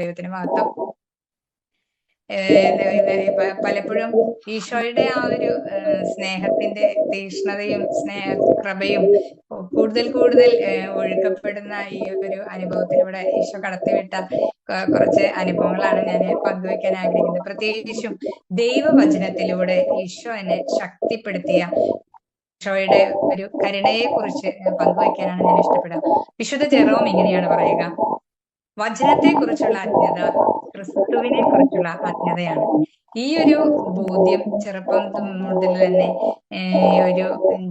ദൈവത്തിന് മഹത്വം. പലപ്പോഴും ഈശോയുടെ ആ ഒരു സ്നേഹത്തിന്റെ തീഷ്ണതയും സ്നേഹ കൃപയും കൂടുതൽ കൂടുതൽ ഒഴുക്കപ്പെടുന്ന ഈ ഒരു അനുഭവത്തിലൂടെ ഈശോ കടത്തിവിട്ട കുറച്ച് അനുഭവങ്ങളാണ് ഞാൻ പങ്കുവെക്കാൻ ആഗ്രഹിക്കുന്നത്. പ്രത്യേകിച്ചും ദൈവവചനത്തിലൂടെ ഈശോ എന്നെ ശക്തിപ്പെടുത്തിയ ഈശോയുടെ ഒരു കരുണയെ കുറിച്ച് പങ്കുവെക്കാനാണ് ഞാൻ ഇഷ്ടപ്പെടുക. വിശുദ്ധ ജെറോം ഇങ്ങനെയാണ് പറയുക. വചനത്തെ കുറിച്ചുള്ള അജ്ഞത ക്രിസ്തുവിനെ കുറിച്ചുള്ള അജ്ഞതയാണ് ഈ ഒരു ബോധ്യം ചെറുപ്പം മുതൽ തന്നെ ഒരു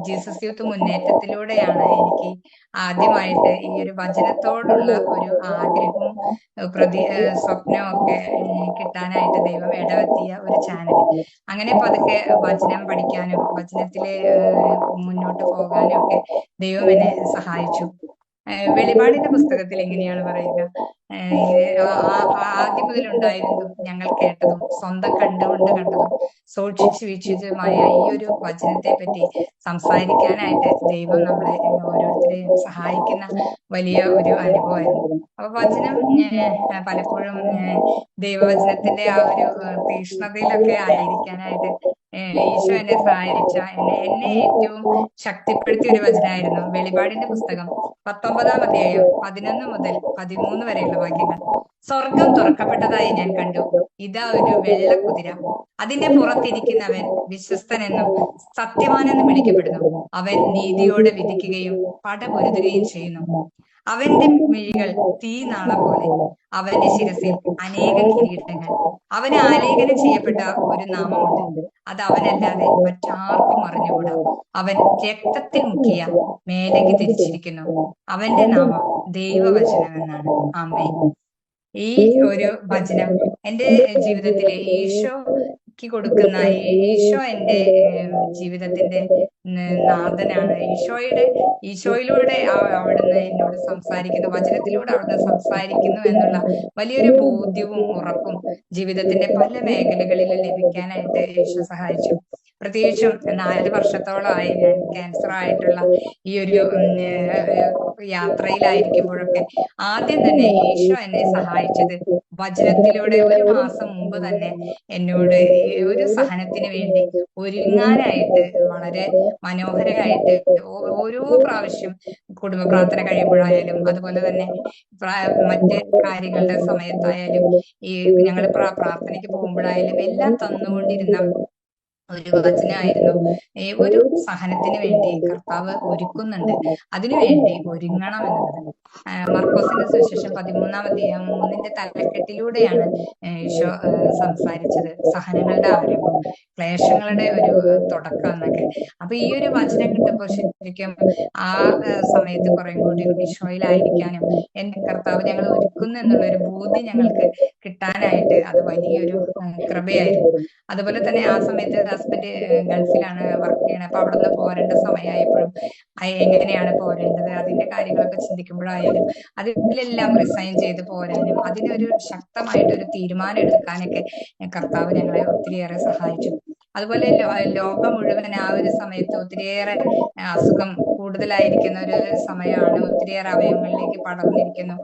ജീസസ് യൂത്ത് മുന്നേറ്റത്തിലൂടെയാണ് എനിക്ക് ആദ്യമായിട്ട് ഈ ഒരു വചനത്തോടുള്ള ഒരു ആഗ്രഹവും പ്രതി സ്വപ്നവും ഒക്കെ കിട്ടാനായിട്ട് ദൈവം ഇടവെത്തിയ ഒരു ചാനൽ. അങ്ങനെ പതുക്കെ വചനം പഠിക്കാനും വചനത്തിലെ മുന്നോട്ട് പോകാനും ഒക്കെ ദൈവം എന്നെ സഹായിച്ചു. വെളിപാടിന്റെ പുസ്തകത്തിൽ എങ്ങനെയാണ് പറയുക? ആദ്യം മുതൽ ഉണ്ടായിരുന്നതും ഞങ്ങൾ കേട്ടതും സ്വന്തം കണ്ടുകൊണ്ട് കണ്ടതും സൂക്ഷിച്ചു വീക്ഷിച്ചതുമായ ഈ ഒരു വചനത്തെ പറ്റി സംസാരിക്കാനായിട്ട് ദൈവം നമ്മളെ ഓരോരുത്തരെയും സഹായിക്കുന്ന വലിയ ഒരു അനുഭവമായിരുന്നു. അപ്പൊ വചനം പലപ്പോഴും ദൈവവചനത്തിന്റെ ആ ഒരു തീഷ്ണതയിലൊക്കെ ആയിരിക്കാനായിട്ട് ഈശോ എന്നെ സഹായിച്ച എന്നെ എന്നെ ഏറ്റവും ശക്തിപ്പെടുത്തിയ ഒരു വചനായിരുന്നു. വെളിപാടിന്റെ പുസ്തകം പത്തൊമ്പതാം അധ്യായം പതിനൊന്ന് മുതൽ പതിമൂന്ന് വരെയുള്ള വാക്യങ്ങൾ. സ്വർഗം തുറക്കപ്പെട്ടതായി ഞാൻ കണ്ടു. ഇതാ ഒരു വെള്ള കുതിര അതിന്റെ പുറത്തിരിക്കുന്നവൻ വിശ്വസ്തനെന്നും സത്യവാനെന്നും വിളിക്കപ്പെടുന്നു. അവൻ നീതിയോടെ വിധിക്കുകയും പടപൊരുതുകയും ചെയ്യുന്നു. അവന്റെ മിഴികൾ തീ തീനാള പോലെ അവന്റെ ശിരസിൽ അനേക കിരീടങ്ങൾ. അവന് ആലേഖനം ചെയ്യപ്പെട്ട ഒരു നാമമുണ്ട്. അത് അവനല്ലാതെ മറ്റാർക്കും അറിഞ്ഞുകൂടാ. അവൻ രക്തത്തിൽ മുക്കിയ മേലകി തിരിച്ചിരിക്കുന്നു. അവന്റെ നാമം ദൈവവചനം എന്നാണ് ആമേ ഈ ഒരു വചനം എന്റെ ജീവിതത്തിലെ ഈശോ കൊടുക്കുന്ന ഈശോ എന്റെ ജീവിതത്തിന്റെ നാഥനാണ്. ഈശോയുടെ ഈശോയിലൂടെ അവിടുന്ന് എന്നോട് സംസാരിക്കുന്നു വചനത്തിലൂടെ അവിടുന്ന് സംസാരിക്കുന്നു എന്നുള്ള വലിയൊരു ബോധ്യവും ഉറപ്പും ജീവിതത്തിന്റെ പല മേഖലകളിൽ ലഭിക്കാനായിട്ട് ഈശോ സഹായിച്ചു. പ്രത്യേകിച്ചും നാല് വർഷത്തോളമായി ഞാൻ ക്യാൻസർ ആയിട്ടുള്ള ഈ ഒരു യാത്രയിലായിരിക്കുമ്പോഴൊക്കെ ആദ്യം തന്നെ ഈശോ എന്നെ സഹായിച്ചത് വചനത്തിലൂടെ ഒരു മാസം മുമ്പ് തന്നെ എന്നോട് ഒരു സഹനത്തിന് വേണ്ടി ഒരുങ്ങാനായിട്ട് വളരെ മനോഹരമായിട്ട് ഓരോ പ്രാവശ്യം കുടുംബ പ്രാർത്ഥന കഴിയുമ്പോഴായാലും അതുപോലെ തന്നെ മറ്റ് കാര്യങ്ങളുടെ സമയത്തായാലും ഈ ഞങ്ങൾ പ്രാർത്ഥനയ്ക്ക് പോകുമ്പോഴായാലും എല്ലാം തന്നുകൊണ്ടിരുന്ന ഒരു വചനമായിരുന്നു ഒരു സഹനത്തിന് വേണ്ടി കർത്താവ് ഒരുക്കുന്നുണ്ട്. അതിനുവേണ്ടി ഒരുങ്ങണം എന്നുള്ളത്. മർക്കോസിന്റെ സുവിശേഷം പതിമൂന്നാം അധ്യായം മൂന്നിന്റെ തലക്കെട്ടിലൂടെയാണ് ഈശോ സംസാരിച്ചത് സഹനങ്ങളുടെ ആരംഭം ക്ലേശങ്ങളുടെ ഒരു തുടക്കം എന്നൊക്കെ. അപ്പൊ ഈ ഒരു വചനം കിട്ടുമ്പോൾ ശരിക്കും ആ സമയത്ത് കുറെ കൂടി ഈശോയിലായിരിക്കാനും എന്റെ കർത്താവ് ഞങ്ങൾ ഒരുക്കുന്നു എന്നുള്ള ഒരു ബോധ്യം ഞങ്ങൾക്ക് കിട്ടാനായിട്ട് അത് വലിയൊരു കൃപയായിരുന്നു. അതുപോലെ തന്നെ ആ സമയത്ത് ഹസ്ബൻഡ് ഗൾഫിലാണ് വർക്ക് ചെയ്യണത് അപ്പൊ അവിടെ നിന്ന് പോരേണ്ട സമയമായപ്പോഴും എങ്ങനെയാണ് പോരേണ്ടത്? അതിന്റെ കാര്യങ്ങളൊക്കെ ചിന്തിക്കുമ്പോഴായാലും അതിലെല്ലാം റിസൈൻ ചെയ്ത് പോരാനും അതിനൊരു ശക്തമായിട്ടൊരു തീരുമാനം എടുക്കാനൊക്കെ കർത്താവ് ഞങ്ങളെ ഒത്തിരിയേറെ സഹായിച്ചു. അതുപോലെ ലോകം മുഴുവൻ ആ ഒരു സമയത്ത് ഒത്തിരിയേറെ അസുഖം കൂടുതലായിരിക്കുന്ന ഒരു സമയമാണ് ഒത്തിരിയേറെ അവയവങ്ങളിലേക്ക് പടർന്നിരിക്കുന്നു.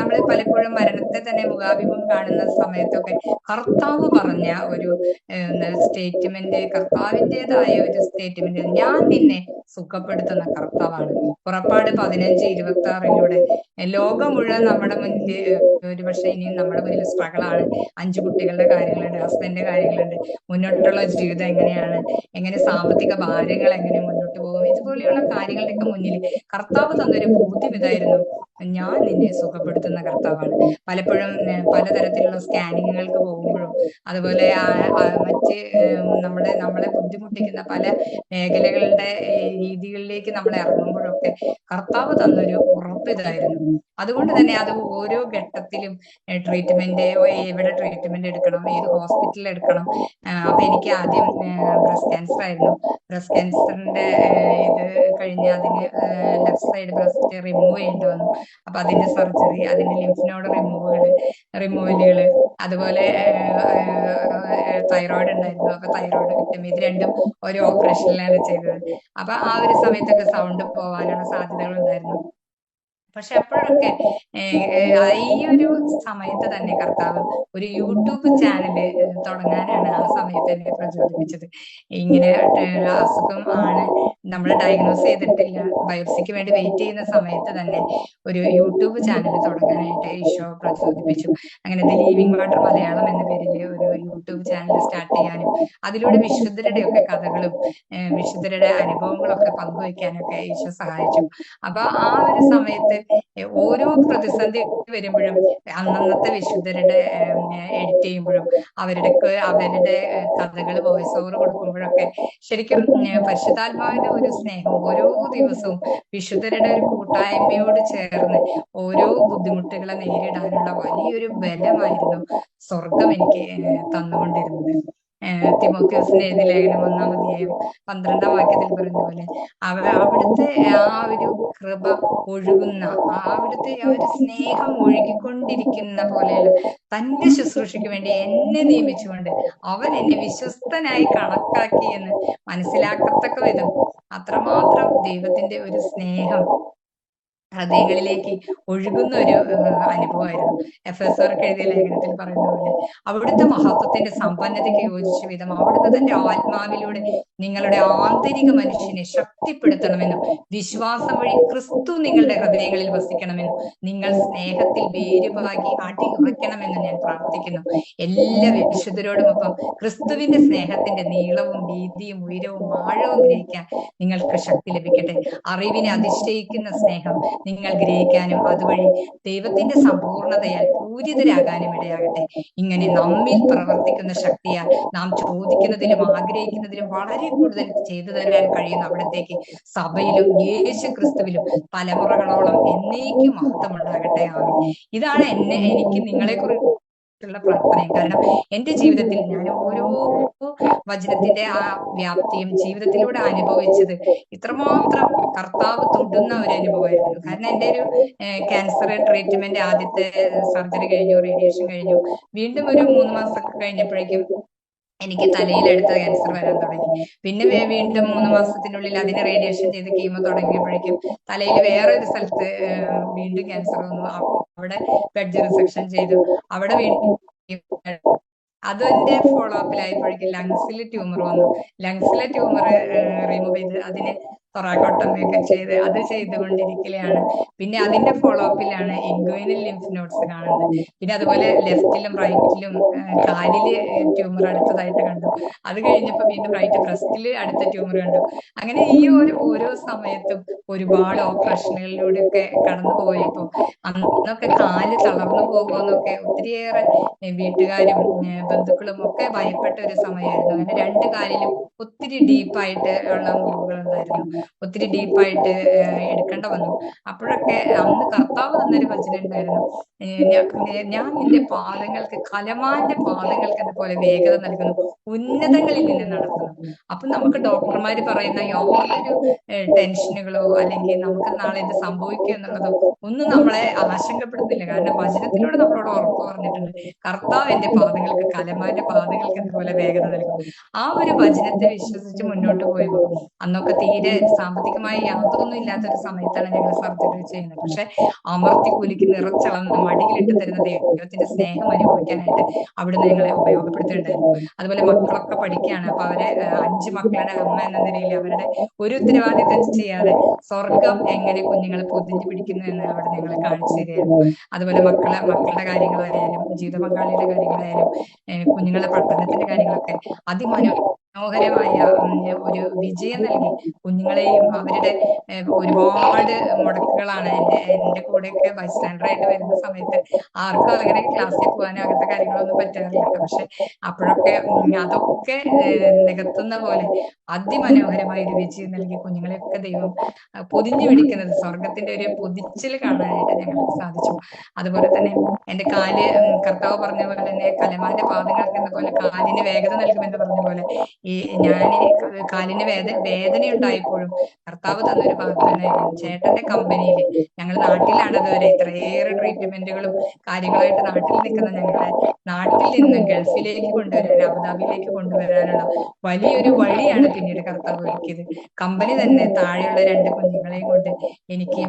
നമ്മൾ പലപ്പോഴും മരണത്തെ തന്നെ മുഖാഭിമുഖം കാണുന്ന സമയത്തൊക്കെ കർത്താവ് പറഞ്ഞ ഒരു സ്റ്റേറ്റ്മെന്റ് കർത്താവിന്റെതായ ഒരു സ്റ്റേറ്റ്മെന്റ് ഞാൻ നിന്നെ സുഖപ്പെടുത്തുന്ന കർത്താവാണ്. പുറപ്പാട് പതിനഞ്ച് ഇരുപത്തി ആറിലൂടെ ലോകം മുഴുവൻ നമ്മുടെ മുന്നിൽ ഒരുപക്ഷെ ഇനിയും നമ്മുടെ മുന്നിൽ സ്ട്രഗിളാണ്. അഞ്ചു കുട്ടികളുടെ കാര്യങ്ങളുണ്ട് ഹസ്ബൻഡിന്റെ കാര്യങ്ങളുണ്ട്. മുന്നോട്ടുള്ള ജീവിതം എങ്ങനെയാണ്? എങ്ങനെ സാമ്പത്തിക ഭാരങ്ങൾ എങ്ങനെ മുന്നോട്ട് പോകും ഇതുപോലെയുള്ള കാര്യങ്ങളുടെയൊക്കെ മുന്നിൽ കർത്താവ് തന്നൊരു ബോധ്യം ഇതായിരുന്നു ഞാൻ നിന്നെ സുഖപ്പെടുത്തുന്ന കർത്താവാണ്. പലപ്പോഴും പലതരത്തിലുള്ള സ്കാനിങ്ങുകൾക്ക് പോകുമ്പോഴും അതുപോലെ മറ്റ് നമ്മുടെ നമ്മളെ ബുദ്ധിമുട്ടിക്കുന്ന പല മേഖലകളുടെ രീതികളിലേക്ക് നമ്മൾ ഇറങ്ങുമ്പോഴൊക്കെ കർത്താവ് തന്നൊരു ഉറപ്പ് ഇതായിരുന്നു. അതുകൊണ്ട് തന്നെ അത് ഓരോ ഘട്ടത്തിലും ട്രീറ്റ്മെന്റ് എവിടെ ട്രീറ്റ്മെന്റ് എടുക്കണം ഏത് ഹോസ്പിറ്റലിൽ എടുക്കണം. അപ്പൊ എനിക്ക് ആദ്യം ബ്രസ്റ്റ് ക്യാൻസർ ആയിരുന്നു. ബ്രസ്റ്റ് ക്യാൻസറിന്റെ ഇത് കഴിഞ്ഞ് അതിന് ലെഫ്റ്റ് സൈഡ് ബ്രസ്റ്റ് റിമൂവ് ചെയ്യേണ്ടി വന്നു. അപ്പൊ അതിന്റെ സർജറി അതിന്റെ ലിംഫ് നോഡ് റിമൂവുകൾ റിമൂവലുകൾ അതുപോലെ തൈറോയിഡ് ഉണ്ടായിരുന്നു. അപ്പൊ തൈറോയിഡ് കിട്ടും. ഇത് രണ്ടും ഒരു ഓപ്പറേഷനിലാണ് ചെയ്തത്. അപ്പൊ ആ ഒരു സമയത്തൊക്കെ സൗണ്ട് പോവാനുള്ള സാധ്യതകൾ ഉണ്ടായിരുന്നു. പക്ഷെ അപ്പോഴൊക്കെ ഈ ഒരു സമയത്ത് തന്നെ കർത്താവ് ഒരു യൂട്യൂബ് ചാനൽ തുടങ്ങാനാണ് ആ സമയത്ത് എന്നെ പ്രചോദിപ്പിച്ചത്. ഇങ്ങനെ അസുഖം ആണ് നമ്മൾ ഡയഗ്നോസ് ചെയ്തിട്ടില്ല. ബയോപ്സിക്ക് വേണ്ടി വെയിറ്റ് ചെയ്യുന്ന സമയത്ത് തന്നെ ഒരു യൂട്യൂബ് ചാനൽ തുടങ്ങാനായിട്ട് ഈശോ പ്രചോദിപ്പിച്ചു. അങ്ങനെ ദി ലീവിംഗ് വാട്ടർ മലയാളം എന്ന പേരിൽ ഒരു യൂട്യൂബ് ചാനൽ സ്റ്റാർട്ട് ചെയ്യാനും അതിലൂടെ വിശുദ്ധരുടെ ഒക്കെ കഥകളും വിശുദ്ധരുടെ അനുഭവങ്ങളൊക്കെ പങ്കുവയ്ക്കാനൊക്കെ ഈശോ സഹായിച്ചു. അപ്പൊ ആ ഒരു സമയത്ത് ഓരോ പ്രതിസന്ധി വരുമ്പോഴും അന്നന്നത്തെ വിശുദ്ധരുടെ എഡിറ്റ് ചെയ്യുമ്പോഴും അവരുടെ അവരുടെ കഥകൾ വോയിസ് ഓവർ കൊടുക്കുമ്പോഴൊക്കെ ശരിക്കും പരിശുദ്ധാത്മാവിന്റെ ഒരു സ്നേഹം ഓരോ ദിവസവും വിശുദ്ധരുടെ ഒരു കൂട്ടായ്മയോട് ചേർന്ന് ഓരോ ബുദ്ധിമുട്ടുകളെ നേരിടാനുള്ള വലിയൊരു ബലമായിരുന്നു സ്വർഗം എനിക്ക് തന്നുകൊണ്ടിരുന്നത്. തിമോത്യോസിന്റെ എഴുതി ലേഖനം ഒന്നാം അധ്യായം പന്ത്രണ്ടാം വാക്യത്തിൽ പറയുന്ന പോലെ അവ അവിടുത്തെ ആ ഒരു കൃപ ഒഴുകുന്ന അവിടുത്തെ ആ ഒരു സ്നേഹം ഒഴുകിക്കൊണ്ടിരിക്കുന്ന പോലെയുള്ള തന്റെ ശുശ്രൂഷയ്ക്ക് വേണ്ടി എന്നെ നിയമിച്ചുകൊണ്ട് അവൻ എന്നെ വിശ്വസ്തനായി കണക്കാക്കി എന്ന് മനസ്സിലാക്കത്തക്ക വിധം. അത്രമാത്രം ദൈവത്തിന്റെ ഒരു സ്നേഹം. ഹൃദയങ്ങളിലേക്ക് ഒഴുകുന്ന ഒരു അനുഭവമായിരുന്നു. എഫ് എസ് ആർക്ക് എഴുതിയ ലേഖനത്തിൽ പറയുന്ന പോലെ. അവിടുത്തെ മഹത്വത്തിന്റെ സമ്പന്നതയ്ക്ക് യോജിച്ച വിധം അവിടുത്തെ തന്റെ ആത്മാവിലൂടെ നിങ്ങളുടെ ആന്തരിക മനുഷ്യനെ ശക്തിപ്പെടുത്തണമെന്നും വിശ്വാസം വഴി ക്രിസ്തു നിങ്ങളുടെ ഹൃദയങ്ങളിൽ വസിക്കണമെന്നും നിങ്ങൾ സ്നേഹത്തിൽ വേരുപാകി അടി ഉറയ്ക്കണമെന്ന് ഞാൻ പ്രാർത്ഥിക്കുന്നു. എല്ലാ വിശുദ്ധരോടുമൊപ്പം ക്രിസ്തുവിന്റെ സ്നേഹത്തിന്റെ നീളവും വീതിയും ഉയരവും ആഴവും ഗ്രഹിക്കാൻ നിങ്ങൾക്ക് ശക്തി ലഭിക്കട്ടെ. അറിവിനെ അതിശയിക്കുന്ന സ്നേഹം നിങ്ങൾ ഗ്രഹിക്കാനും അതുവഴി ദൈവത്തിന്റെ സമ്പൂർണതയാൽ പൂരിതരാകാനും ഇടയാകട്ടെ. ഇങ്ങനെ നമ്മിൽ പ്രവർത്തിക്കുന്ന ശക്തിയാൽ നാം ചോദിക്കുന്നതിലും ആഗ്രഹിക്കുന്നതിലും വളരെ കൂടുതൽ ചെയ്തു തരാൻ കഴിയുന്ന അവിടത്തേക്ക് സഭയിലും യേശു ക്രിസ്തുവിലും തലമുറകളോളം എന്നേക്കും മഹത്വം ഉണ്ടാകട്ടെ ആമി ഇതാണ് എന്നെ എനിക്ക് നിങ്ങളെ കുറിച്ച് ഉള്ള പ്രാർത്ഥനയും കാരണം എന്റെ ജീവിതത്തിൽ ഞാൻ ഓരോ വചനത്തിന്റെ ആ വ്യാപ്തിയും ജീവിതത്തിലൂടെ അനുഭവിച്ചത് ഇത്രമാത്രം കർത്താവ് തൊടുന്ന ഒരു അനുഭവമായിരുന്നു. കാരണം എന്റെ ഒരു ക്യാൻസർ ട്രീറ്റ്മെന്റ് ആദ്യത്തെ സർജറി കഴിഞ്ഞു റേഡിയേഷൻ കഴിഞ്ഞു. വീണ്ടും ഒരു മൂന്ന് മാസം കഴിഞ്ഞപ്പോഴേക്കും എനിക്ക് തലയിലെടുത്ത ക്യാൻസർ വരാൻ തുടങ്ങി. പിന്നെ വീണ്ടും മൂന്ന് മാസത്തിനുള്ളിൽ അതിന് റേഡിയേഷൻ ചെയ്ത് കീമോ തുടങ്ങിയപ്പോഴേക്കും തലയിൽ വേറെ ഒരു സ്ഥലത്ത് വീണ്ടും ക്യാൻസർ വന്നു. അവിടെ ബെഡ് റിസെക്ഷൻ ചെയ്തു. അവിടെ വീണ്ടും അതിന്റെ ഫോളോ അപ്പിലായപ്പോഴേക്കും ലങ്സിൽ ട്യൂമർ വന്നു. ലങ്സിലെ ട്യൂമർ റിമൂവ് ചെയ്ത് അതിന് തൊറാക്കോട്ടമൊക്കെ ചെയ്ത് അത് ചെയ്തുകൊണ്ടിരിക്കലാണ്. പിന്നെ അതിന്റെ ഫോളോ അപ്പിലാണ് ഇൻഗോയിനൽ ലിംഫ് നോട്ട്സ് കാണുന്നത്. പിന്നെ അതുപോലെ ലെഫ്റ്റിലും റൈറ്റിലും കാലിൽ ട്യൂമർ അടുത്തതായിട്ട് കണ്ടു. അത് കഴിഞ്ഞപ്പോൾ വീണ്ടും റൈറ്റ് ബ്രസ്റ്റിൽ അടുത്ത ട്യൂമർ കണ്ടു. അങ്ങനെ ഈ ഒരു ഓരോ സമയത്തും ഒരുപാട് ഓപ്പറേഷനുകളിലൂടെ ഒക്കെ കടന്നു പോയപ്പോ അന്നൊക്കെ കാൽ തളർന്നു പോകുമെന്നൊക്കെ ഒത്തിരിയേറെ വീട്ടുകാരും ബന്ധുക്കളും ഒക്കെ ഭയപ്പെട്ട ഒരു സമയമായിരുന്നു. അങ്ങനെ രണ്ട് കാലിലും ഒത്തിരി ഡീപ്പായിട്ട് ഉള്ള മുറിവുകൾ ഉണ്ടായിരുന്നു ഒത്തിരി ഡീപ്പായിട്ട് എടുക്കേണ്ട വന്നു. അപ്പോഴൊക്കെ അന്ന് കർത്താവ് തന്നൊരു വചനം ഉണ്ടായിരുന്നു ഞാൻ നിന്റെ പാദങ്ങൾക്ക് കലമാന്റെ പാദങ്ങൾക്ക് അതുപോലെ വേഗത നൽകുന്നു. ഉന്നതങ്ങളിൽ നിന്ന് നടക്കുന്നു അപ്പൊ നമുക്ക് ഡോക്ടർമാര് പറയുന്ന യാതൊരു ടെൻഷനുകളോ അല്ലെങ്കിൽ നമുക്ക് നാളെ എന്ത് സംഭവിക്കും എന്നുള്ളതോ ഒന്നും നമ്മളെ ആശങ്കപ്പെടുന്നില്ല കാരണം വചനത്തിലൂടെ നമ്മളോട് ഉറപ്പ് പറഞ്ഞിട്ടുണ്ട്. കർത്താവ് എന്റെ പാദങ്ങൾക്ക് കലമാന്റെ പാദങ്ങൾക്ക് അതുപോലെ വേഗത നൽകും ആ ഒരു വചനത്തെ വിശ്വസിച്ച് മുന്നോട്ട് പോയപ്പോ അന്നൊക്കെ തീരെ സാമ്പത്തികമായി യാതൊന്നും ഇല്ലാത്ത ഒരു സമയത്താണ് ഞങ്ങൾ സർജറി ചെയ്യുന്നത്. പക്ഷെ അമർത്തി കുലുക്കി നിറച്ചളന്ന് മടിയിലിട്ട് തരുന്ന ദൈവത്തിന്റെ സ്നേഹം അനുഭവിക്കാനായിട്ട് അവിടുന്ന് ഞങ്ങളെ ഉപയോഗപ്പെടുത്തിയിട്ടുണ്ടായിരുന്നു അതുപോലെ മക്കളൊക്കെ പഠിക്കുകയാണ്. അപ്പൊ അവരെ അഞ്ച് മക്കളുടെ അമ്മ എന്ന നിലയിൽ അവരുടെ ഒരു ഉത്തരവാദിത്തം ചെയ്യാതെ സ്വർഗം എങ്ങനെ കുഞ്ഞുങ്ങളെ പൊതിഞ്ഞു പിടിക്കുന്നു എന്ന് അവിടെ ഞങ്ങളെ കാണിച്ചു തരികയായിരുന്നു. അതുപോലെ മക്കളെ മക്കളുടെ കാര്യങ്ങളായാലും ജീവിത പങ്കാളിയുടെ കാര്യങ്ങളായാലും കുഞ്ഞുങ്ങളുടെ പഠനത്തിന്റെ കാര്യങ്ങളൊക്കെ അതിമനോ മനോഹരമായ ഒരു വിജയം നൽകി. കുഞ്ഞുങ്ങളെയും അവരുടെ ഒരുപാട് മുടക്കുകളാണ് എന്റെ എന്റെ കൂടെയൊക്കെ ബൈസ്റ്റാൻഡറായിട്ട് വരുന്ന സമയത്ത് ആർക്കും അങ്ങനെ ക്ലാസ്സിൽ പോകാനോ അങ്ങനത്തെ കാര്യങ്ങളൊന്നും പറ്റാറില്ല. പക്ഷെ അപ്പോഴൊക്കെ അതൊക്കെ നികത്തുന്ന പോലെ അതിമനോഹരമായ ഒരു വിജയം നൽകി കുഞ്ഞുങ്ങളെയൊക്കെ ദൈവം പൊതിഞ്ഞു പിടിക്കുന്നത്. സ്വർഗത്തിന്റെ ഒരു പൊതിച്ചിൽ കാണാനായിട്ട് ഞങ്ങൾക്ക് സാധിച്ചു. അതുപോലെ തന്നെ എന്റെ കാൽ കർത്താവ് പറഞ്ഞ പോലെ തന്നെ കലമാന്റെ പാദങ്ങൾക്ക് എന്ന പോലെ കാലിന് വേഗത നൽകുമെന്ന് പറഞ്ഞ പോലെ ഈ ഞാൻ കാലിന് വേദന വേദന ഉണ്ടായപ്പോഴും കർത്താവ് തന്നൊരു വാഗ്ദാനമായിരുന്നു ചേട്ടന്റെ കമ്പനിയിൽ ഞങ്ങൾ നാട്ടിലാണ് അതുവരെ ഇത്രയേറെ ട്രീറ്റ്മെന്റുകളും കാര്യങ്ങളായിട്ട് നാട്ടിൽ നിൽക്കുന്ന ഞങ്ങളെ നാട്ടിൽ നിന്ന് ഗൾഫിലേക്ക് കൊണ്ടുവരാൻ അബുദാബിയിലേക്ക് കൊണ്ടുവരാനുള്ള വലിയൊരു വഴിയാണ് പിന്നീട് കർത്താവ് ഒരുക്കിയത്. കമ്പനി തന്നെ താഴെയുള്ള രണ്ട് കുഞ്ഞുങ്ങളെയും കൊണ്ട് എനിക്ക്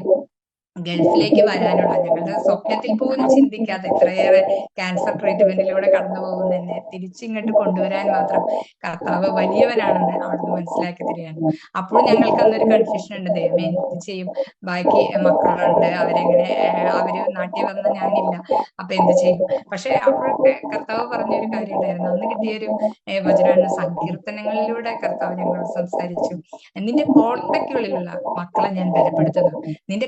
ഗൾഫിലേക്ക് വരാനുള്ള ഞങ്ങളുടെ സ്വപ്നത്തിൽ പോലും ചിന്തിക്കാതെ ഇത്രയേറെ ക്യാൻസർ ട്രീറ്റ്മെന്റിലൂടെ കടന്നു പോകുന്ന എന്നെ തിരിച്ചിങ്ങോട്ട് കൊണ്ടുവരാൻ മാത്രം കർത്താവ് വലിയവനാണെന്ന് അവിടുന്ന് മനസ്സിലാക്കി തരികയാണ്. അപ്പോൾ ഞങ്ങൾക്ക് അന്നൊരു കൺഫ്യൂഷൻ ഉണ്ട്. ദൈവമേ എന്ത് ചെയ്യും? ബാക്കി മക്കളുണ്ട്. അവരെങ്ങനെ അവർ നാട്ടിൽ വന്ന ഞാനില്ല. അപ്പൊ എന്ത് ചെയ്യും? പക്ഷെ അപ്പോഴൊക്കെ കർത്താവ് പറഞ്ഞൊരു കാര്യം ഉണ്ടായിരുന്നു. അന്ന് കിട്ടിയൊരു വചനമാണ്. സങ്കീർത്തനങ്ങളിലൂടെ കർത്താവ് ഞങ്ങളോട് സംസാരിച്ചു. നിന്റെ കോട്ടയ്ക്കുള്ളിലുള്ള മക്കളെ ഞാൻ ബലപ്പെടുത്തുന്നു. നിന്റെ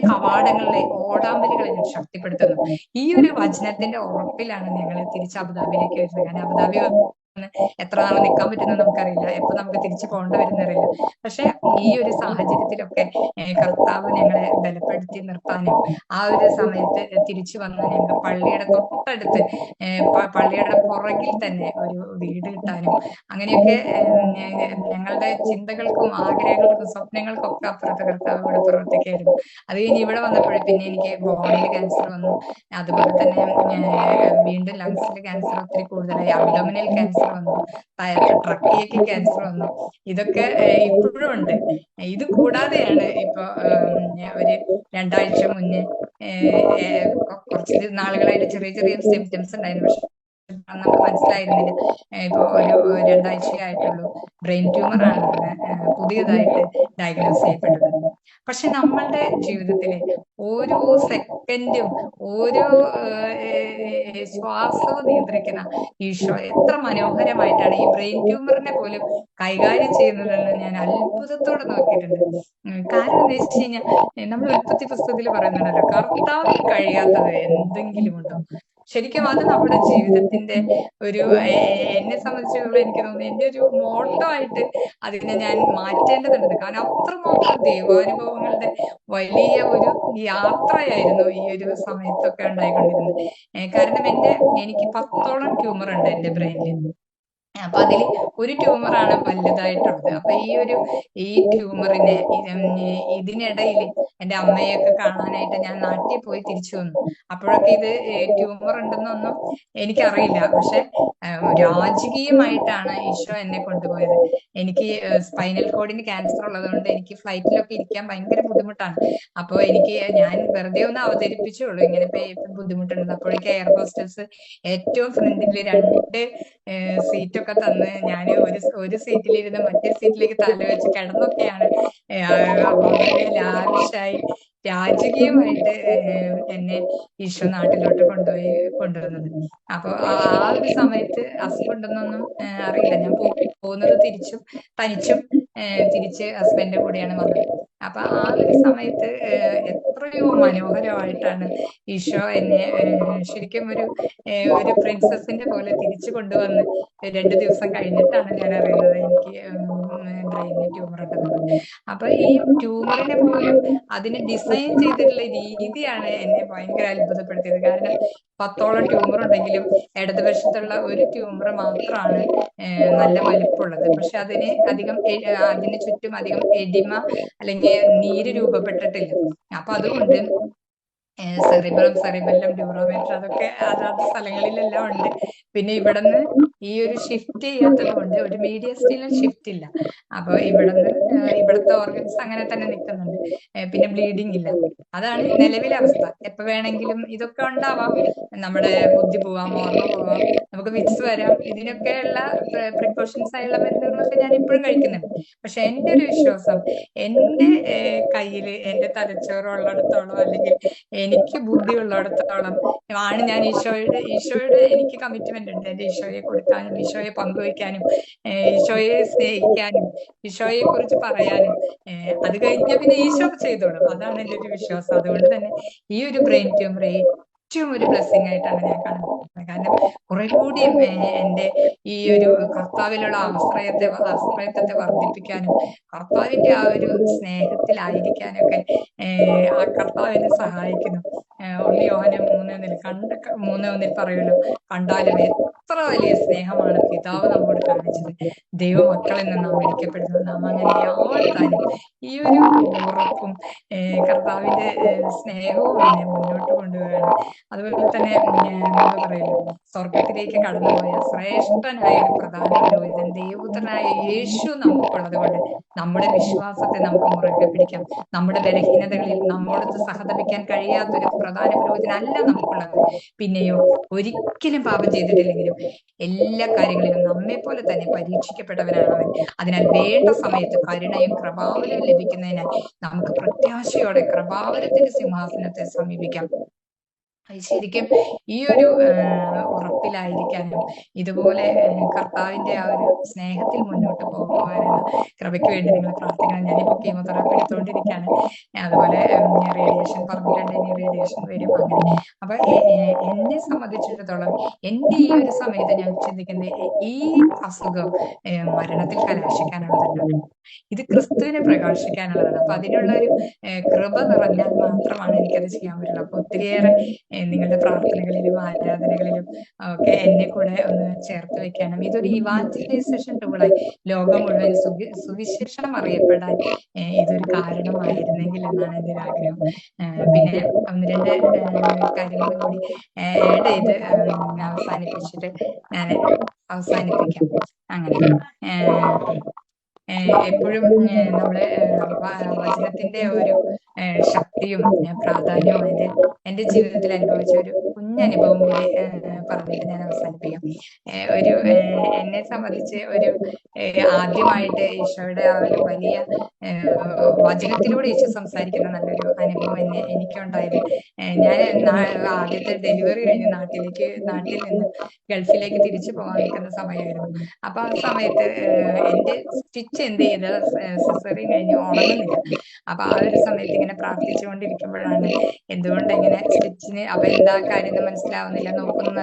കവാടങ്ങളിലെ ഓടാമ്പലുകളെ ശക്തിപ്പെടുത്തുന്നു. ഈ ഒരു വചനത്തിന്റെ ഉറപ്പിലാണ് ഞങ്ങൾ തിരിച്ച് അബുദാബിയിലേക്ക് വരുന്നത്. കാരണം അബുദാബി എത്ര നാൾ നിൽക്കാൻ പറ്റുന്ന നമുക്കറിയില്ല. എപ്പോ നമുക്ക് തിരിച്ചു പോകേണ്ടി വരുന്നറിയില്ല. പക്ഷെ ഈ ഒരു സാഹചര്യത്തിലൊക്കെ കർത്താവ് ഞങ്ങളെ ബലപ്പെടുത്തി നിർത്താനും ആ ഒരു സമയത്ത് തിരിച്ചു വന്ന് ഞങ്ങൾ പള്ളിയുടെ തൊട്ടടുത്ത് പള്ളിയുടെ പുറകിൽ തന്നെ ഒരു വീട് കിട്ടാനും അങ്ങനെയൊക്കെ ഞങ്ങളുടെ ചിന്തകൾക്കും ആഗ്രഹങ്ങൾക്കും സ്വപ്നങ്ങൾക്കും ഒക്കെ അപ്പുറത്ത് കർത്താവ് ഇവിടെ പ്രവർത്തിക്കായിരുന്നു അത് കഴിഞ്ഞ് ഇവിടെ വന്നപ്പോഴേ പിന്നെ എനിക്ക് ബോണിൽ ക്യാൻസർ വന്നു. അതുപോലെ തന്നെ വീണ്ടും ലങ്സിൽ ക്യാൻസർ ഒത്തിരി കൂടുതലായി. അബ്ഡോമിനൽ ക്യാൻസർ വന്നു ട്രക്കിയക്ക് ക്യാൻസർ വന്നു. ഇതൊക്കെ ഇപ്പോഴും ഉണ്ട്. ഇത് കൂടാതെയാണ് ഇപ്പൊ ഒരു രണ്ടാഴ്ച മുന്നേ കുറച്ച് നാളുകളായിട്ട് ചെറിയ ചെറിയ സിംറ്റംസ് ഉണ്ടായിരുന്നു. പക്ഷെ നമുക്ക് മനസ്സിലായിരുന്നില്ല. ഇപ്പൊ ഒരു രണ്ടാഴ്ചയായിട്ടുള്ളൂ ബ്രെയിൻ ട്യൂമർ ആണ് പുതിയതായിട്ട് ഡയഗ്നോസ് ചെയ്യപ്പെട്ടത്. പക്ഷെ നമ്മളുടെ ജീവിതത്തിലെ ഓരോ സെക്കൻഡും ഓരോ ശ്വാസവും നിയന്ത്രിക്കുന്ന. ഈശോ എത്ര മനോഹരമായിട്ടാണ് ഈ ബ്രെയിൻ ട്യൂമറിനെ പോലും കൈകാര്യം ചെയ്യുന്നതെന്ന് ഞാൻ അത്ഭുതത്തോടെ നോക്കിയിട്ടുണ്ട്. കാരണം എന്ന് വെച്ച് കഴിഞ്ഞാൽ നമ്മൾ ഉൽപ്പത്തി പുസ്തകത്തിൽ പറയുന്നുണ്ടല്ലോ കർത്താവിൽ കഴിയാത്തത് എന്തെങ്കിലും ഉണ്ടോ? ശരിക്കും അത് നമ്മുടെ ജീവിതത്തിന്റെ ഒരു എന്നെ സംബന്ധിച്ചിടത്തോളം എനിക്ക് തോന്നുന്നു എന്റെ ഒരു മോട്ടോ ആയിട്ട് അതിനെ ഞാൻ മാറ്റേണ്ടതുണ്ട്. കാരണം അത്രമാത്രം ദൈവാനുഭവങ്ങളുടെ വലിയ ഒരു യാത്രയായിരുന്നു ഈ ഒരു സമയത്തൊക്കെ ഉണ്ടായിക്കൊണ്ടിരുന്നത്. കാരണം എന്റെ എനിക്ക് പത്തോളം ട്യൂമർ ഉണ്ട് എന്റെ ബ്രെയിനിൽ. അപ്പൊ അതിൽ ഒരു ട്യൂമറാണ് വലുതായിട്ടുള്ളത്. അപ്പൊ ഈ ഒരു ഈ ട്യൂമറിനെ ഇതിനിടയിൽ എന്റെ അമ്മയൊക്കെ കാണാനായിട്ട് ഞാൻ നാട്ടിൽ പോയി തിരിച്ചു വന്നു. അപ്പോഴൊക്കെ ഇത് ട്യൂമർ ഉണ്ടെന്നൊന്നും എനിക്കറിയില്ല. പക്ഷെ രാജകീയമായിട്ടാണ് ഈശോ എന്നെ കൊണ്ടുപോയത്. എനിക്ക് സ്പൈനൽ കോഡിന് ക്യാൻസർ ഉള്ളതുകൊണ്ട് എനിക്ക് ഫ്ലൈറ്റിലൊക്കെ ഇരിക്കാൻ ഭയങ്കര ബുദ്ധിമുട്ടാണ്. അപ്പൊ എനിക്ക് ഞാൻ വെറുതെ ഒന്ന് അവതരിപ്പിച്ചുള്ളൂ. ഇങ്ങനെ ബുദ്ധിമുട്ടുണ്ട്. അപ്പോഴേക്ക് എയർ ഹോസ്റ്റൽസ് ഏറ്റവും ഫ്രണ്ടിൽ രണ്ട് സീറ്റൊക്കെ തന്ന് ഞാൻ ഒരു ഒരു സീറ്റിലിരുന്ന് മറ്റേ സീറ്റിലേക്ക് തല വെച്ച് കിടന്നൊക്കെയാണ് ലാവിഷായി രാജകീയമായിട്ട് എന്നെ ഈശോ നാട്ടിലോട്ട് കൊണ്ടുപോയി കൊണ്ടുവന്നത്. അപ്പൊ ആ ഒരു സമയത്ത് അസുഖം ഉണ്ടെന്നൊന്നും അറിയില്ല. ഞാൻ പോകുന്നത് തിരിച്ചും തനിച്ചും തിരിച്ച് ഹസ്ബൻഡിന്റെ കൂടെയാണ് വന്നത്. അപ്പൊ ആ ഒരു സമയത്ത് എത്രയോ മനോഹരമായിട്ടാണ് ഈശോ എന്നെ ശരിക്കും ഒരു ഒരു പ്രിൻസസിന്റെ പോലെ തിരിച്ചു കൊണ്ടുവന്ന് രണ്ടു ദിവസം കഴിഞ്ഞിട്ടാണ് ഞാൻ അറിയുന്നത് എനിക്ക് ബ്രെയിനിന് ട്യൂമർ ഉണ്ടെന്നുള്ളത് അപ്പൊ ഈ ട്യൂമറിനെ പോലും അതിനെ ഡിസൈൻ ചെയ്തിട്ടുള്ള രീതിയാണ് എന്നെ ഭയങ്കര അത്ഭുതപ്പെടുത്തിയത്. കാരണം പത്തോളം ട്യൂമർ ഉണ്ടെങ്കിലും ഇടതുവശത്തുള്ള ഒരു ട്യൂമർ മാത്രമാണ് നല്ല വലിപ്പമുള്ളത്. പക്ഷെ അതിന് അധികം അതിന് ചുറ്റും അധികം എഡിമ അല്ലെങ്കിൽ നീര് രൂപപ്പെട്ടിട്ടില്ല. അപ്പൊ അതുകൊണ്ട് സെറിബ്രം സെറിബെല്ലം ഡ്യൂറോമീറ്റർ അതൊക്കെ അതാത് സ്ഥലങ്ങളിലെല്ലാം ഉണ്ട്. പിന്നെ ഇവിടുന്ന് ഈ ഒരു ഷിഫ്റ്റ് ചെയ്യാത്തത് കൊണ്ട് ഒരു മീഡിയസ്റ്റിലും ഷിഫ്റ്റ് ഇല്ല. അപ്പൊ ഇവിടുന്ന് ഇവിടുത്തെ ഓർഗൻസ് അങ്ങനെ തന്നെ നിൽക്കുന്നുണ്ട്. പിന്നെ ബ്ലീഡിംഗ് ഇല്ല. അതാണ് നിലവിലെ അവസ്ഥ. എപ്പോ വേണമെങ്കിലും ഇതൊക്കെ ഉണ്ടാവാം. നമ്മുടെ ബുദ്ധി പോവാം ഓർമ്മ പോവാം. നമുക്ക് വിക്സ് വരാം. ഇതിനൊക്കെയുള്ള പ്രിക്കോഷൻസ് ആയുള്ള മരുന്നുകളൊക്കെ ഞാൻ ഇപ്പോഴും കഴിക്കുന്നുണ്ട്. പക്ഷെ എന്റെ ഒരു വിശ്വാസം എന്റെ കയ്യിൽ എന്റെ തലച്ചോറ് ഉള്ളിടത്തോളം അല്ലെങ്കിൽ എനിക്ക് ബുദ്ധി ഉള്ളിടത്തോളം ആണ് ഞാൻ ഈശോയുടെ ഈശോയുടെ എനിക്ക് കമ്മിറ്റ്മെന്റ് ഉണ്ട്. എന്റെ ഈശോയെ കൊടുക്കാനും ഈശോയെ പങ്കുവയ്ക്കാനും ഈശോയെ സ്നേഹിക്കാനും ഈശോയെ കുറിച്ച് പറയാനും അത് കഴിഞ്ഞാൽ പിന്നെ ഈശോ ചെയ്തോളും. അതാണ് എന്റെ ഒരു വിശ്വാസം. അതുകൊണ്ട് തന്നെ ഈ ഒരു ബ്രെയിൻ ട്യൂമർ ഏറ്റവും ഒരു ബ്ലെസ്സിങ് ആയിട്ടാണ് ഞാൻ കാണുന്നത്. കാരണം കുറെ കൂടി എന്റെ ഈ ഒരു കർത്താവിലുള്ള ആശ്രയത്തെ ആശ്രയത്വത്തെ വർദ്ധിപ്പിക്കാനും കർത്താവിന്റെ ആ ഒരു സ്നേഹത്തിലായിരിക്കാനൊക്കെ ആ കർത്താവിനെ സഹായിക്കുന്നു. ഓൺലി യോഹന മൂന്ന് ഒന്നിൽ കണ്ട് മൂന്ന് ഒന്നിൽ കണ്ടാലും എത്ര വലിയ സ്നേഹമാണ് പിതാവ് നമ്മോട് കാണിച്ചത്. ദൈവമക്കളിൽ നിന്ന് നാം വിളിക്കപ്പെടുന്നു നാം അങ്ങനെ യാതൊരു ഈ ഒരു ഉറപ്പും കർത്താവിന്റെ സ്നേഹവും എന്നെ മുന്നോട്ട് കൊണ്ടുപോവുകയാണ് അതുപോലെ തന്നെ എന്താ നമ്മൾ സ്വർഗത്തിലേക്ക് കടന്നുപോയ ശ്രേഷ്ഠനായ ഒരു പ്രധാന പുരോഹിതൻ ദൈവപുത്രനായ യേശു നമുക്കുള്ളത് കൊണ്ട് നമ്മുടെ വിശ്വാസത്തെ നമുക്ക് മുറുകെ പിടിക്കാം. നമ്മുടെ ബലഹീനതകളിൽ നമ്മോടൊത്ത് സഹതപിക്കാൻ കഴിയാത്ത ഒരു പ്രധാന പുരോഹിതനല്ല നമുക്കുള്ളത്. പിന്നെയോ ഒരിക്കലും പാപം ചെയ്തിട്ടില്ലെങ്കിലും എല്ലാ കാര്യങ്ങളിലും നമ്മെ പോലെ തന്നെ പരീക്ഷിക്കപ്പെട്ടവനാണ് അവൻ അതിനാൽ വേണ്ട സമയത്ത് കരുണയും കൃപാവരവും ലഭിക്കുന്നതിനാൽ നമുക്ക് പ്രത്യാശയോടെ കൃപാവരത്തിന്റെ സിംഹാസനത്തെ സമീപിക്കാം. ശരിക്കും ഈ ഒരു ഉറപ്പിലായിരിക്കാനും ഇതുപോലെ കർത്താവിന്റെ ആ ഒരു സ്നേഹത്തിൽ മുന്നോട്ട് പോകുവാനുള്ള കൃപയ്ക്ക് വേണ്ടി നിങ്ങൾ പ്രാർത്ഥിക്കണം. ഞാനിപ്പോ കീമോതെറാപ്പി എടുത്തുകൊണ്ടിരിക്കുകയാണ് അതുപോലെ റേഡിയേഷൻ പറഞ്ഞിട്ടുണ്ട് ഇനി റേഡിയേഷൻ വരും അങ്ങനെ. അപ്പൊ എന്നെ സംബന്ധിച്ചിടത്തോളം എന്റെ ഈ ഒരു സമയത്ത് ഞാൻ ചിന്തിക്കുന്നത് ഈ അസുഖം മരണത്തിൽ കലാശിക്കാനുള്ളതല്ല. ഇത് ക്രിസ്തുവിനെ പ്രകാശിക്കാനുള്ളതാണ്. അപ്പൊ അതിനുള്ള ഒരു കൃപ നിറഞ്ഞാൽ മാത്രമാണ് എനിക്കത് ചെയ്യാൻ പറ്റുള്ളൂ. അപ്പൊ ഒത്തിരിയേറെ നിങ്ങളുടെ പ്രാർത്ഥനകളിലും ആരാധനകളിലും ഒക്കെ എന്നെ കൂടെ ഒന്ന് ചേർത്ത് വെക്കണം ഇതൊരു ഇവാഞ്ചലൈസേഷൻ ടൂളായി ലോകം മുഴുവൻ സുവിശേഷം അറിയപ്പെടാൻ ഇതൊരു കാരണമായിരുന്നെങ്കിൽ എന്നാണ് എന്റെ ഒരു ആഗ്രഹം പിന്നെ ഒന്ന് രണ്ട് കാര്യങ്ങൾ കൂടി ആഡ് ചെയ്ത് അവസാനിപ്പിച്ചിട്ട് ഞാൻ അവസാനിപ്പിക്കാം. അങ്ങനെ. എപ്പോഴും നമ്മൾ വചനത്തിന്റെ ഒരു ശക്തിയും പ്രാധാന്യവും എന്റെ എന്റെ ജീവിതത്തിൽ അനുഭവിച്ച ഒരു കുഞ്ഞനുഭവം കൂടി പറഞ്ഞിട്ട് ഞാൻ അവസാനിപ്പിക്കാം. ഒരു എന്നെ സംബന്ധിച്ച് ഒരു ആദ്യമായിട്ട് ഈശോയുടെ ആ ഒരു വലിയ വചനത്തിലൂടെ ഈശോ സംസാരിക്കുന്ന നല്ലൊരു അനുഭവം എന്നെ എനിക്കുണ്ടായത്. ഞാൻ ആദ്യത്തെ ഡെലിവറി കഴിഞ്ഞ് നാട്ടിലേക്ക് നാട്ടിൽ നിന്ന് ഗൾഫിലേക്ക് തിരിച്ചു പോകാൻ നിൽക്കുന്ന സമയമായിരുന്നു. അപ്പൊ ആ സമയത്ത് എന്റെ സ്റ്റിച്ച് എന്ത് ചെയ്ത് സിസറി കഴിഞ്ഞ് ഉണങ്ങുന്നില്ല അപ്പൊ ആ ഒരു സമയത്ത് ഇങ്ങനെ പ്രാർത്ഥിച്ചുകൊണ്ടിരിക്കുമ്പോഴാണ് എന്തുകൊണ്ട് ഇങ്ങനെ സ്റ്റിച്ചിന് അപ്പൊ എന്താ കാര്യം മനസ്സിലാവുന്നില്ല. നോക്കുന്നു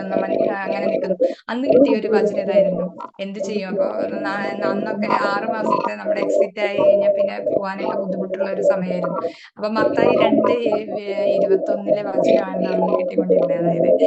അങ്ങനെ നിൽക്കുന്നു അന്ന് കിട്ടിയ ഒരു വചനം ഇതായിരുന്നു എന്ത് ചെയ്യും? അപ്പൊ അന്നൊക്കെ ആറു മാസത്തെ നമ്മുടെ എക്സിറ്റ് ആയി കഴിഞ്ഞാൽ പിന്നെ പോകാനൊക്കെ ബുദ്ധിമുട്ടുള്ള ഒരു സമയമായിരുന്നു അപ്പൊ മത്തായി രണ്ട് ഇരുപത്തി ഒന്നിലെ വചനമാണ് അന്ന് കിട്ടിക്കൊണ്ടിരുന്നത്. അതായത്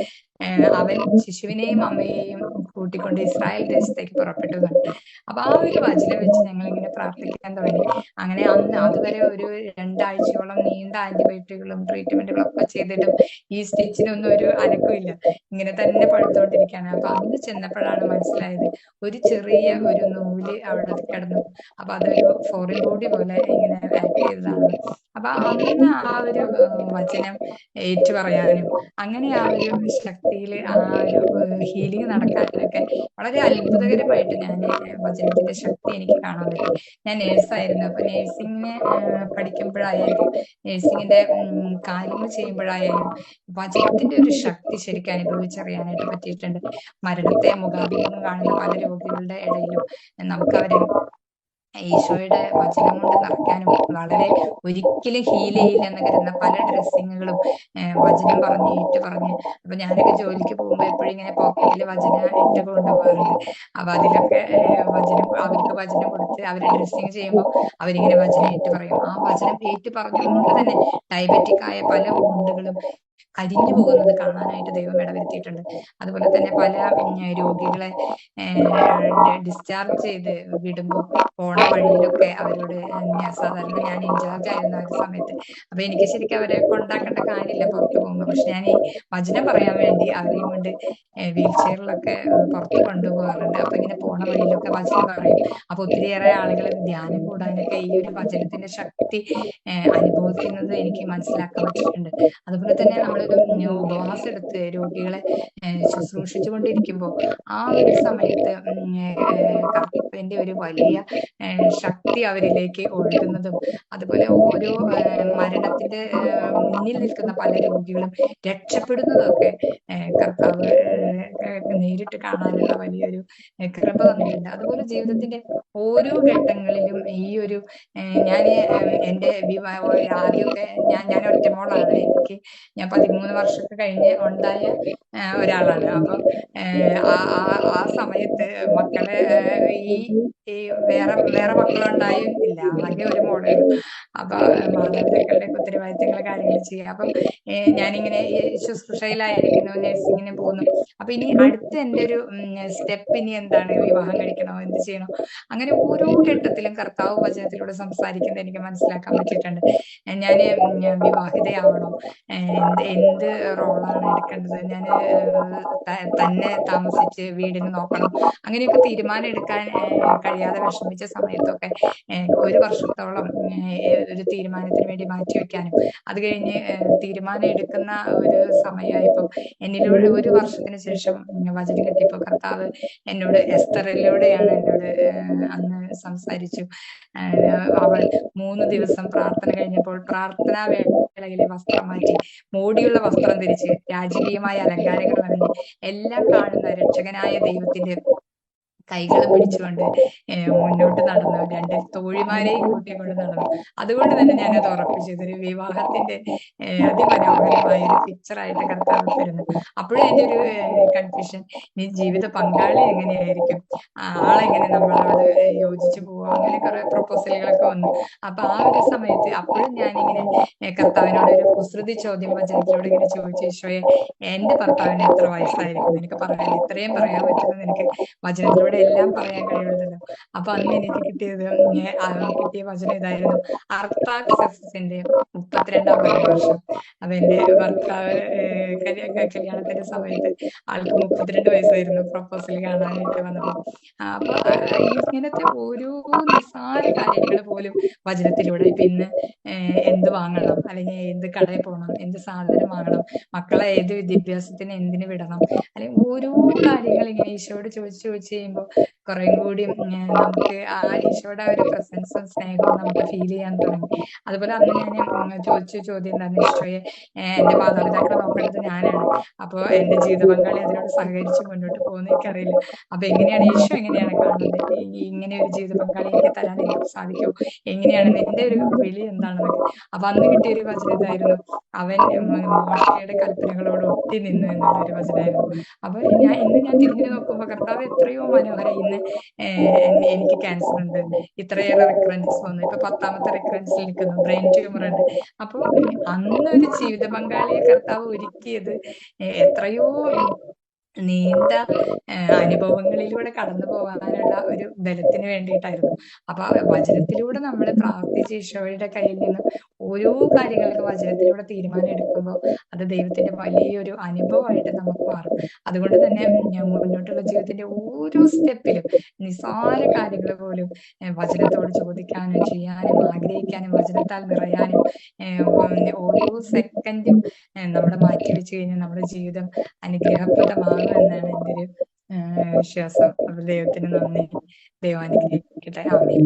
അവൻ ശിശുവിനെയും അമ്മയെയും കൂട്ടിക്കൊണ്ട് ഇസ്രായേൽ ദേശത്തേക്ക് പുറപ്പെട്ടു എന്നാണ് അപ്പൊ ആ ഒരു വചനം വെച്ച് ഞങ്ങൾ ഇങ്ങനെ പ്രാർത്ഥിക്കാൻ തുടങ്ങി. അങ്ങനെ അന്ന് അതുവരെ ഒരു രണ്ടാഴ്ചയോളം നീണ്ട ആന്റിബയോട്ടിക്കുകളും ട്രീറ്റ്മെന്റുകളും ഒക്കെ ചെയ്തിട്ടും ഈ സ്റ്റിച്ചിനൊന്നും ഒരു അനക്കമില്ല ഇങ്ങനെ തന്നെ പഴുത്തോണ്ടിരിക്കുകയാണ് അപ്പൊ അന്ന് ചെന്നപ്പോഴാണ് മനസ്സിലായത് ഒരു ചെറിയ ഒരു നൂൽ അവിടെ കിടന്നു. അപ്പൊ അതൊരു ഫോറിൻ ബോഡി പോലെ ഇങ്ങനെ ആക്ട് ചെയ്തതാണ്. അപ്പൊ അന്ന് ആ ഒരു വചനം ഏറ്റുപറയാനും അങ്ങനെ ആ ഒരു ശക്തിയിൽ ആ ഒരു ഹീലിംഗ് നടക്കാനൊക്കെ വളരെ അത്ഭുതകരമായിട്ട് ഞാൻ വചനത്തിന്റെ ശക്തി എനിക്ക് കാണാൻ പറ്റി. ഞാൻ നേഴ്സായിരുന്നു. അപ്പൊ നേഴ്സിംഗിന് പഠിക്കുമ്പോഴായാലും നേഴ്സിംഗിന്റെ കാര്യങ്ങൾ ചെയ്യുമ്പോഴായാലും വചനത്തിന്റെ ഒരു ശക്തി ശരിക്കും അനുഭവിച്ചറിയാനായിട്ട് പറ്റിയിട്ടുണ്ട്. മരണത്തെ മുഖാഭിമുഖം കാണുന്ന പല രോഗികളുടെ ഇടയിലും നമുക്ക് അവരെ ഈശോയുടെ വചനം കൊണ്ട് നിറയ്ക്കാനും വളരെ ഒരിക്കലും ഹീൽ ചെയ്യില്ല എന്ന് കരുതുന്ന പല ഡ്രസ്സിങ്ങുകളും വചനം പറഞ്ഞ് ഏറ്റു പറഞ്ഞ്. അപ്പൊ ഞാനൊക്കെ ജോലിക്ക് പോകുമ്പോൾ എപ്പോഴും ഇങ്ങനെ പോക്കറ്റിൽ വചന ഇട്ട് കൊണ്ടുപോകാറുണ്ട് അപ്പൊ അതിലൊക്കെ വചനം അവർക്ക് വചനം കൊടുത്ത് അവർ ഡ്രസ്സിങ് ചെയ്യുമ്പോൾ അവരിങ്ങനെ വചനം ഏറ്റു പറയും. ആ വചനം ഏറ്റു പറഞ്ഞുകൊണ്ട് തന്നെ ഡയബറ്റിക് ആയ പല വൂണ്ടുകളും കരിഞ്ഞു പോകുന്നത് കാണാനായിട്ട് ദൈവം ഇടവരുത്തിയിട്ടുണ്ട്. അതുപോലെ തന്നെ പല രോഗികളെ ഡിസ്ചാർജ് ചെയ്ത് വിടുമ്പോൾ പോണ വഴിയിലൊക്കെ അവരോട് സാധാരണ ഞാൻ ഇൻചാർജ് ആയിരുന്നു ആ ഒരു സമയത്ത്. അപ്പൊ എനിക്ക് ശരിക്കും അവരെ കൊണ്ടാക്കേണ്ട കാര്യമില്ല പുറത്തു പോകുമ്പോൾ പക്ഷെ ഞാൻ ഈ വചനം പറയാൻ വേണ്ടി അവരെയും കൊണ്ട് വീൽ ചെയറിലൊക്കെ പുറത്ത് കൊണ്ടുപോകാറുണ്ട്. അപ്പൊ ഇങ്ങനെ പോണ വഴിയിലൊക്കെ വചനം പറയും അപ്പൊ ഒത്തിരിയേറെ ആളുകൾ ധ്യാനം കൂടാനൊക്കെ ഈ ഒരു വചനത്തിന്റെ ശക്തി അനുഭവിക്കുന്നത് എനിക്ക് മനസ്സിലാക്കാൻ പറ്റിയിട്ടുണ്ട്. അതുപോലെ തന്നെ നമ്മളൊരു ഉം, ഉപവാസം എടുത്ത് രോഗികളെ ശുശ്രൂഷിച്ചു കൊണ്ടിരിക്കുമ്പോൾ ആ ഒരു സമയത്ത് കർത്തപ്പന്റെ ഒരു വലിയ ശക്തി അവരിലേക്ക് ഒഴുകുന്നതും അതുപോലെ ഓരോ മരണത്തിന്റെ മുന്നിൽ നിൽക്കുന്ന പല രോഗികളും രക്ഷപ്പെടുന്നതൊക്കെ കർത്താവ് നേരിട്ട് കാണാനുള്ള വലിയൊരു കൃപ തന്നിട്ടുണ്ട്. അതുപോലെ ജീവിതത്തിന്റെ ഓരോ ഘട്ടങ്ങളിലും ഈ ഒരു ഞാൻ എന്റെ വിവാഹ ആദ്യമൊക്കെ ഞാൻ ഞാൻ ഒറ്റമോളാണ്. എനിക്ക് ഞാൻ പതിമൂന്ന് വർഷമൊക്കെ കഴിഞ്ഞ് ഉണ്ടായ ഒരാളാണ്. അപ്പം ആ സമയത്ത് മക്കളെ ഈ വേറെ വേറെ മക്കളുണ്ടായിട്ടില്ല. ആകെ ഒരു മോളേ അപ്പൊ മാതാപിതാക്കളുടെ ഉത്തരവാദിത്തങ്ങൾ കാര്യങ്ങൾ ചെയ്യുക. അപ്പം ഞാനിങ്ങനെ ശുശ്രൂഷയിലായിരിക്കുന്നു നഴ്സിങ്ങിന് പോകുന്നു. അപ്പൊ ഇനി അടുത്ത എന്റെ ഒരു സ്റ്റെപ്പ് ഇനി എന്താണ്? വിവാഹം കഴിക്കണോ? എന്ത് ചെയ്യണോ? അങ്ങനെ ഓരോ ഘട്ടത്തിലും കർത്താവ് വചനത്തിലൂടെ സംസാരിക്കുന്നത് എനിക്ക് മനസ്സിലാക്കാൻ പറ്റിയിട്ടുണ്ട്. ഞാൻ വിവാഹിതയാവണോ? എന്ത് എന്ത് റോളാണ് എടുക്കേണ്ടത്? ഞാൻ തന്നെ താമസിച്ച് വീടിന് നോക്കണം. അങ്ങനെയൊക്കെ തീരുമാനം എടുക്കാൻ കഴിയാതെ വിഷമിച്ച സമയത്തൊക്കെ ഒരു വർഷത്തോളം ഒരു തീരുമാനത്തിന് വേണ്ടി മാറ്റി വെക്കാനും. അത് കഴിഞ്ഞ് തീരുമാനം എടുക്കുന്ന ഒരു സമയമായപ്പോൾ എന്നിലൂടെ ഒരു വർഷത്തിന് ശേഷം വചനം കിട്ടിയപ്പോൾ കർത്താവ് എന്നോട് എസ്തറിലൂടെയാണ് എന്നോട് അന്ന് സംസാരിച്ചു. അവൾ മൂന്ന് ദിവസം പ്രാർത്ഥന കഴിഞ്ഞപ്പോൾ പ്രാർത്ഥന വേളയിലെ വസ്ത്രം മാറ്റി മോടിയുള്ള വസ്ത്രം ധരിച്ച് രാജകീയമായ അലങ്കാരങ്ങൾ അണിഞ്ഞ് എല്ലാം കാണുന്ന രക്ഷകനായ ദൈവത്തിന്റെ കൈകളും പിടിച്ചുകൊണ്ട് മുന്നോട്ട് നടന്നു രണ്ട് തോഴിമാരെയും കൂട്ടിക്കൊണ്ട് നടന്നു. അതുകൊണ്ട് തന്നെ ഞാൻ ഞാനത് ഉറപ്പിച്ചു. ഒരു വിവാഹത്തിന്റെ അതിമനോഹരമായ ഒരു പിക്ചറായിട്ട് കർത്താവ് തരുന്നു. അപ്പോഴും എന്റെ ഒരു കൺഫ്യൂഷൻ നീ ജീവിത പങ്കാളി എങ്ങനെയായിരിക്കും? ആളെങ്ങനെ നമ്മളോട് യോജിച്ചു പോവുക അങ്ങനെ കുറെ പ്രൊപ്പോസലുകളൊക്കെ വന്നു. അപ്പൊ ആ ഒരു സമയത്ത് അപ്പോഴും ഞാനിങ്ങനെ കർത്താവിനോട് ഒരു കുസൃതി ചോദ്യം വചനത്തിലൂടെ ഇങ്ങനെ ചോദിച്ചു ഈശോയെ എന്റെ ഭർത്താവിന് എത്ര വയസ്സായിരിക്കും? എനിക്ക് പറയാൻ ഇത്രയും പറയാൻ പറ്റുന്നത് എനിക്ക് വചനത്തിലൂടെ എല്ലാം പറയാൻ കഴിയുള്ളതല്ലോ. അപ്പൊ അന്ന് എനിക്ക് കിട്ടിയത് കിട്ടിയ വചനം ഇതായിരുന്നു. അർത്ഥാക്സസിന്റെ മുപ്പത്തിരണ്ടാം വർഷം അപ്പൊ എന്റെ ഭർത്താവ് കല്യാണത്തിന്റെ സമയത്ത് ആൾക്ക് മുപ്പത്തിരണ്ട് വയസ്സായിരുന്നു പ്രൊപ്പോസൽ കാണാനായിട്ട് വന്നപ്പോ അപ്പൊ ഇങ്ങനത്തെ ഓരോ നിസ്സാര കാര്യങ്ങൾ പോലും വചനത്തിലൂടെ ഇപ്പൊ ഇന്ന് എന്ത് വാങ്ങണം? അല്ലെങ്കിൽ എന്ത് കടയിൽ പോകണം? എന്ത് സാധനം വാങ്ങണം? മക്കളെ ഏത് വിദ്യാഭ്യാസത്തിന് എന്തിനു വിടണം? അല്ലെങ്കിൽ ഓരോ കാര്യങ്ങൾ ഇങ്ങനെ ഈശോയോട് ചോദിച്ചു ചോദിച്ചു ചെയ്യുമ്പോൾ കുറെ കൂടി നമുക്ക് ആ ഈശോയുടെ ഒരു പ്രസൻസും സ്നേഹവും നമുക്ക് ഫീൽ ചെയ്യാൻ തുടങ്ങി. അതുപോലെ അന്ന് ഞാൻ ചോദിച്ച ചോദ്യം എന്താണ് ഈശോയെ എന്റെ മാതാപിതാക്കളെ നോക്കേണ്ടത് ഞാനാണ്. അപ്പൊ എന്റെ ജീവിത പങ്കാളി അതിനോട് സഹകരിച്ച് മുന്നോട്ട് പോകുന്ന എനിക്കറിയില്ല. അപ്പൊ എങ്ങനെയാണ് ഈശോ എങ്ങനെയാണ് കാണുന്നത്? ഇങ്ങനെ ഒരു ജീവിത പങ്കാളി എനിക്ക് തരാൻ എനിക്ക് സാധിക്കും എങ്ങനെയാണ്? നിന്റെ ഒരു വിളി എന്താണെന്നൊക്കെ. അപ്പൊ അന്ന് കിട്ടിയ ഒരു വചനം ഇതായിരുന്നു അവൻ മോശയുടെ കൽപ്പനകളോട് ഒട്ടി നിന്നു എന്നുള്ള ഒരു വചനമായിരുന്നു അപ്പൊ ഞാൻ ഇന്ന് ഞാൻ തിരിഞ്ഞു നോക്കുമ്പോ കർത്താവ് എത്രയോ മനോഹരം ഇന്ന് എനിക്ക് ക്യാൻസർ ഉണ്ട്. ഇത്രയേറെ റിക്കറൻസ് വന്നു. ഇപ്പൊ പത്താമത്തെ റിക്കറൻസിൽ നിൽക്കുന്നു. ബ്രെയിൻ ട്യൂമർ ഉണ്ട്. അപ്പൊ അന്നൊരു ജീവിത പങ്കാളിയെ കർത്താവ് ഒരുക്കിയത് എത്രയോ നീണ്ട അനുഭവങ്ങളിലൂടെ കടന്നു പോകാനുള്ള ഒരു ബലത്തിന് വേണ്ടിയിട്ടായിരുന്നു. അപ്പൊ വചനത്തിലൂടെ നമ്മൾ പ്രാർത്ഥിച്ച് ഈശോയുടെ കയ്യിൽ നിന്ന് ഓരോ കാര്യങ്ങൾക്ക് വചനത്തിലൂടെ തീരുമാനം എടുക്കുമ്പോൾ അത് ദൈവത്തിന്റെ വലിയൊരു അനുഭവമായിട്ട് നമുക്ക് മാറും. അതുകൊണ്ട് തന്നെ മുന്നോട്ടുള്ള ജീവിതത്തിന്റെ ഓരോ സ്റ്റെപ്പിലും നിസാര കാര്യങ്ങൾ പോലും വചനത്തോട് ചോദിക്കാനും ചെയ്യാനും ആഗ്രഹിക്കാനും വചനത്താൽ നിറയാനും ഓരോ സെക്കൻഡും നമ്മൾ മാറ്റിവെച്ച് കഴിഞ്ഞാൽ നമ്മുടെ ജീവിതം എന്നാണ് എന്റെ ഒരു വിശ്വാസം. അപ്പൊ ദൈവത്തിന് നന്ദി. ദൈവം അനുഗ്രഹിക്കട്ടെ. ആമേ